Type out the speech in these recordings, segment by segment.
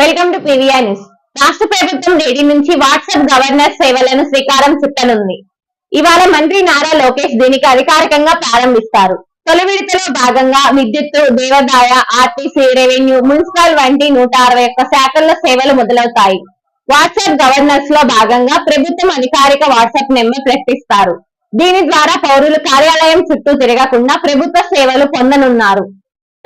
Welcome to PVR news రాష్ట్ర ప్రభుత్వం నేటి నుంచి వాట్సాప్ గవర్నర్ సేవలను శ్రీకారం చుట్టనుంది. ఇవాళ మంత్రి నారా లోకేష్ దీనికి అధికారికంగా ప్రారంభిస్తారు. తొలి విడతలో భాగంగా విద్యుత్తు దేవాదాయ ఆర్టీసీ రెవెన్యూ మున్సిపల్ వంటి నూట అరవై ఒక్క శాఖల్లో సేవలు మొదలవుతాయి. వాట్సాప్ గవర్నర్స్లో భాగంగా ప్రభుత్వం అధికారిక వాట్సాప్ నెంబర్ ప్రకటిస్తారు. దీని ద్వారా పౌరులు కార్యాలయం చుట్టూ తిరగకుండా ప్రభుత్వ సేవలు పొందనున్నారు.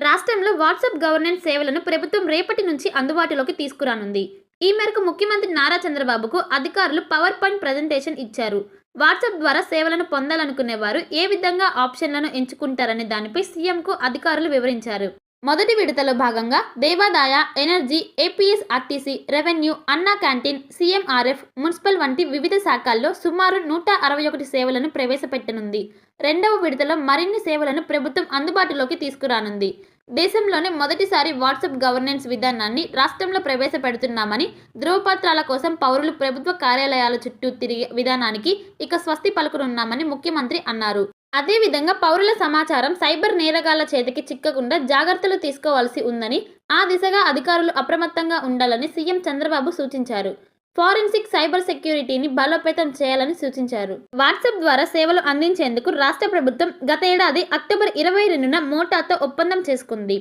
రాష్ట్రంలో వాట్సాప్ గవర్నెన్స్ సేవలను ప్రభుత్వం రేపటి నుంచి అందుబాటులోకి తీసుకురానుంది. ఈ మేరకు ముఖ్యమంత్రి నారా చంద్రబాబుకు అధికారులు పవర్ పాయింట్ ప్రజెంటేషన్ ఇచ్చారు. వాట్సాప్ ద్వారా సేవలను పొందాలనుకునే వారు ఏ విధంగా ఆప్షన్లను ఎంచుకుంటారనే దానిపై సీఎంకు అధికారులు వివరించారు. మొదటి విడతలో భాగంగా దేవాదాయ energy APSRTC revenue Anna canteen CMRF municipal వంటి వివిధ శాఖల్లో సుమారు నూట అరవై ఒకటి సేవలను ప్రవేశపెట్టనుంది. రెండవ విడతలో మరిన్ని సేవలను ప్రభుత్వం అందుబాటులోకి తీసుకురానుంది. దేశంలోనే మొదటిసారి వాట్సాప్ గవర్నెన్స్ విధానాన్ని రాష్ట్రంలో ప్రవేశపెడుతున్నామని ధృవపత్రాల కోసం పౌరులు ప్రభుత్వ కార్యాలయాల చుట్టూ తిరిగే విధానానికి ఇక స్వస్తి పలుకునున్నామని ముఖ్యమంత్రి అన్నారు. అదేవిధంగా పౌరుల సమాచారం సైబర్ నేరగాళ్ళ చేతికి చిక్కకుండా జాగ్రత్తలు తీసుకోవాల్సి ఉందని ఆ దిశగా అధికారులు అప్రమత్తంగా ఉండాలని సీఎం చంద్రబాబు సూచించారు. ఫారెన్సిక్ సైబర్ సెక్యూరిటీని బలోపేతం చేయాలని సూచించారు. వాట్సాప్ ద్వారా సేవలు అందించేందుకు రాష్ట్ర ప్రభుత్వం గతేడాది అక్టోబర్ ఇరవై రెండున మోటాతో ఒప్పందం చేసుకుంది.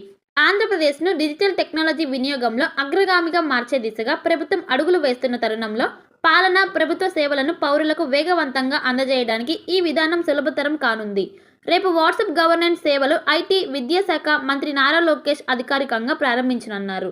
ఆంధ్రప్రదేశ్ను డిజిటల్ టెక్నాలజీ వినియోగంలో అగ్రగామిగా మార్చే దిశగా ప్రభుత్వం అడుగులు వేస్తున్న తరుణంలో పాలన ప్రభుత్వ సేవలను పౌరులకు వేగవంతంగా అందజేయడానికి ఈ విధానం సులభతరం కానుంది. రేపు వాట్సాప్ గవర్నెన్స్ సేవలు ఐటీ విద్యాశాఖ మంత్రి నారా లోకేష్ అధికారికంగా ప్రారంభించనున్నారు.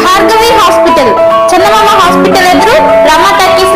భార్గవి హాస్పిటల్. చందమామ హాస్పిటల్ ఎదురు రమా టాకీస్